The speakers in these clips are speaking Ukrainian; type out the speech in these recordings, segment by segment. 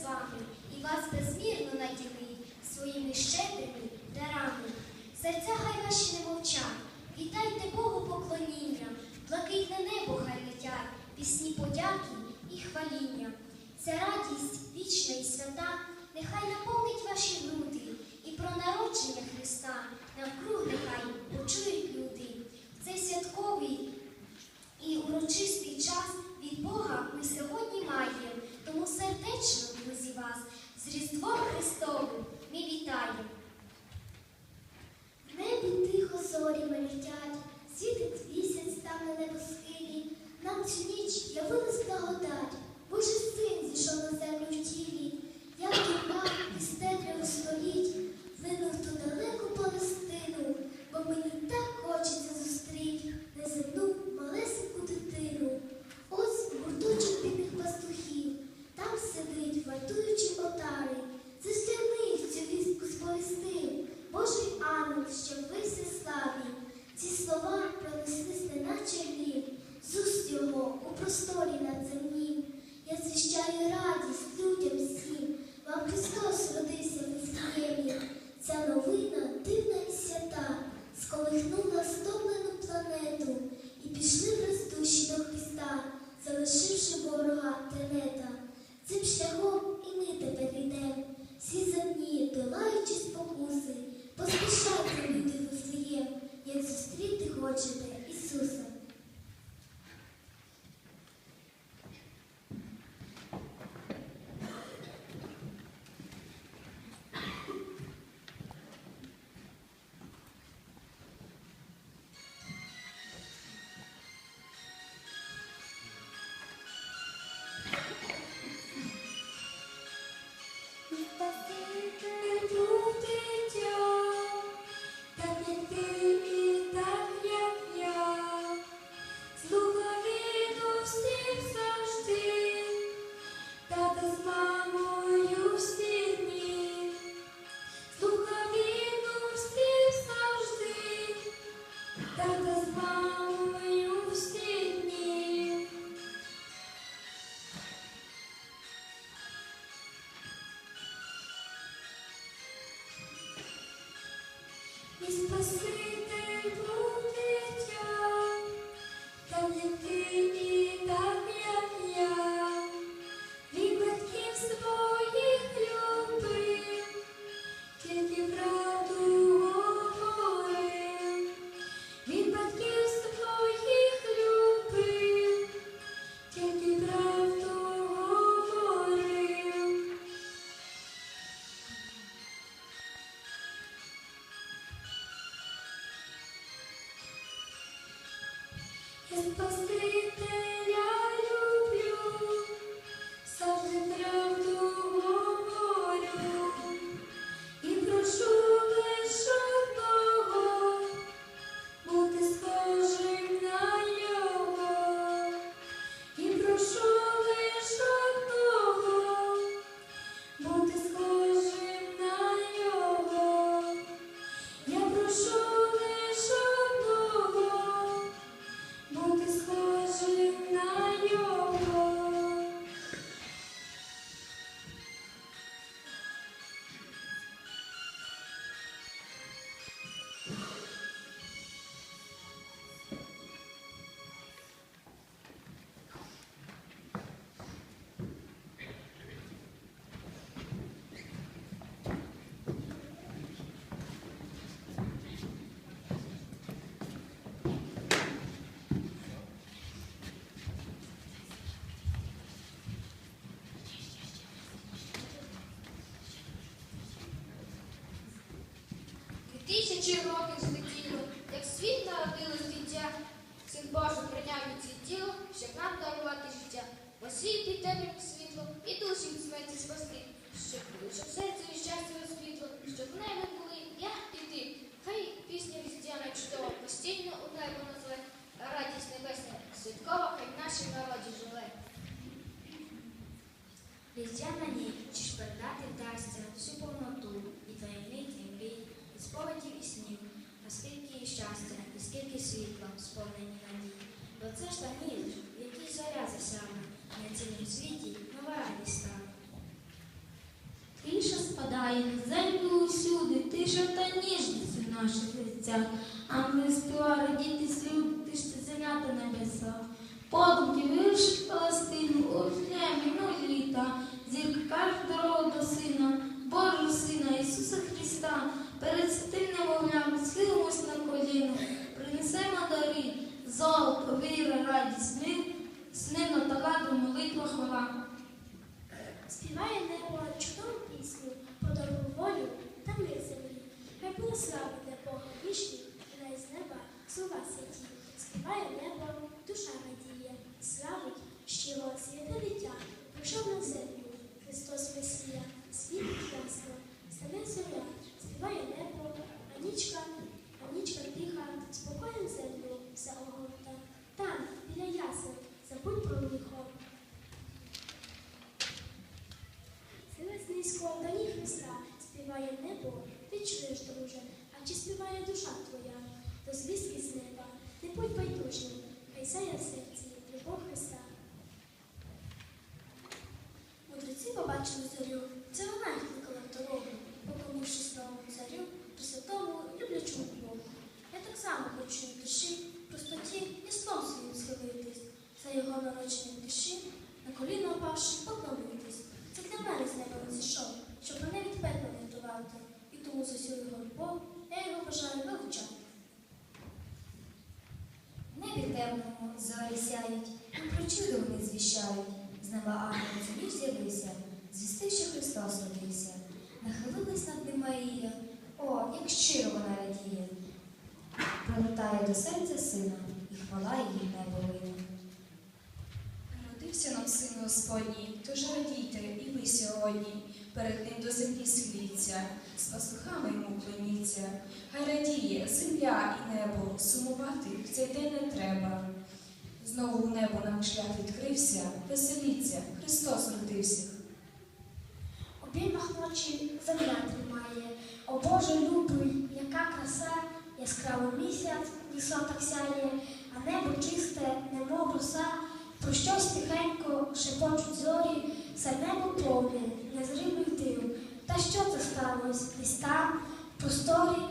з вами і вас безмірно наділить своїми щедрими дарами. Серця хай ваші не мовчать, вітайте Богу поклоніння, блакитне небо хай летять, пісні подяки і хваління. Це радість вічна і свята, нехай наповнить ваші груди, і про народження Христа навкруг нехай почують люди. В цей святковий і урочистий час від Бога ми сьогодні маємо, тому сердечно, друзі, вас з Різдвом Христовим ми вітаємо. В небі тихо зорі летять, світить місяць там на небосхилі. Нам цю ніч явилась благодать, Божий син зійшов на землю в тілі. Як юна із темряви століть, винув ту далеку Палестину, бо мені так хочеться зустріть неземну малесеньку дитину. Ось гурточок бідних пастухів, там сидить, вартуючи отари. Застягни цю вістку сповісти, Божий ангел, що ви все славі. Ці слова неначе грім, його у просторі надземнім. Я звіщаю радість людям всім, вам Христос родився в Вифлеємі. Ця новина дивна і свята, сколихнула стомлену планету, і пішли враз душі до Христа, залишивши ворога тенета. Цим шляхом і ми тепер йдем, всі земні, долаючи спокуси, поспішайте, люди в Вифлеєм, як зустріти хочете Ісуса. 何? І Я тисячі років злетіло, як світ народилось дитя, син Божий прийняв від світ тіло, щоб нам дарувати життя. Освіти темряву світло і душі від смерті спасти, щоб щоб серце від щастя розквітло, щоб в небі були я і ти. Хай пісня різдвяна чудова, постійно у небо назве, радість небесна, святкова, хай в нашій народі живе. Різдвяна ніч, чи ж передати вдасться всю тільки світлом сповнені надії. Бо це ж та ніч, в якій заря засяне, на цілому світі нова радість стане. Тиша спадає на землю усюди, тиша та ніжність у наших лицях, а ми співали діти слюб. Силась низько до ніг Христа, співає небо, ти чуєш, друже, а чи співає душа твоя? До звістки з неба, не будь байдужим, хай сяє в серці любов Христа. Мудреці побачили зорю, це вона їх кликала в дорогу, поклонившись новому царю, люблячому Богу. Я так само хочу в душі, простоті і сном своїм схилитись, за його народження душі, на коліна впавши, поклонитись. Це для мене з неба не зійшов, щоб мене від пекла врятувати. І тому за всю любов я його бажаю вивчати. В небі темному зорі сяють, і про вони звіщають. З неба ангел ціліш з'явився, звістив, що Христос родився. Нахилилась над ним Марія, о, як щиро вона радіє. Прилетає до серця сина, і хвала її небо виє. Народився нам син Господній, тож радійте і ви сьогодні, перед ним до землі схиліться, з пастухами йому клоніться. Хай радіє земля і небо, сумувати в цей день не треба. Знову у небо нам шлях відкрився, веселіться, Христос родився. Обіймах ночі земля тримає. О Боже любий, яка краса, яскравий місяць висоток сяє, а небо чисте, немов роса, про щось тихенько шепочуть зорі, все небо повне, незримий див. Та що це сталося? Десь там, в просторі,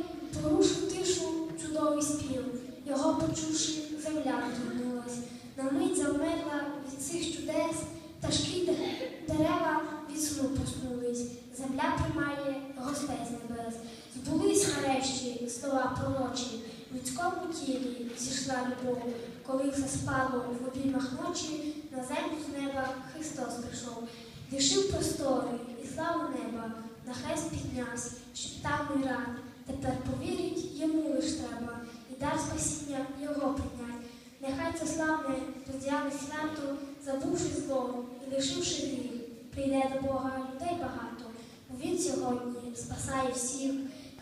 порушив тишу чудовий спів. Його почувши, земля звернулась. На мить завмерла від цих чудес, пташки де- дерева від сну проснулись. Земля приймає гостей з небес. Збулись нарешті слова пророчі. В людському тілі зійшла любов, коли все спало в обіймах ночі, на землю з неба Христос прийшов. Лишив простори і славу неба, на хрест піднявся, щоб там не рад. Тепер повірить йому лиш треба, і дар спасіння його прийнять. Нехай це славне роздяне свято, забувши зло і лишивши гріх, прийде до Бога людей багато, бо Він сьогодні спасає всіх.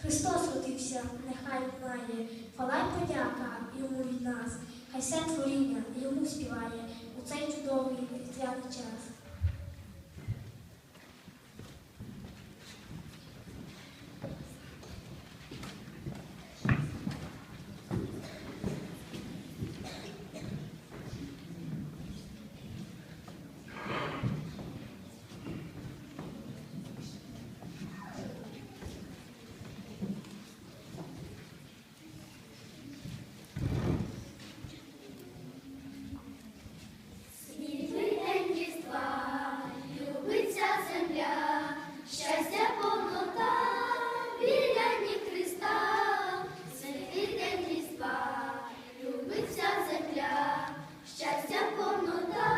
Христос родився, нехай знає, хвала й подяка йому від нас, хай все творіння йому співає у цей чудовий різдвяний час.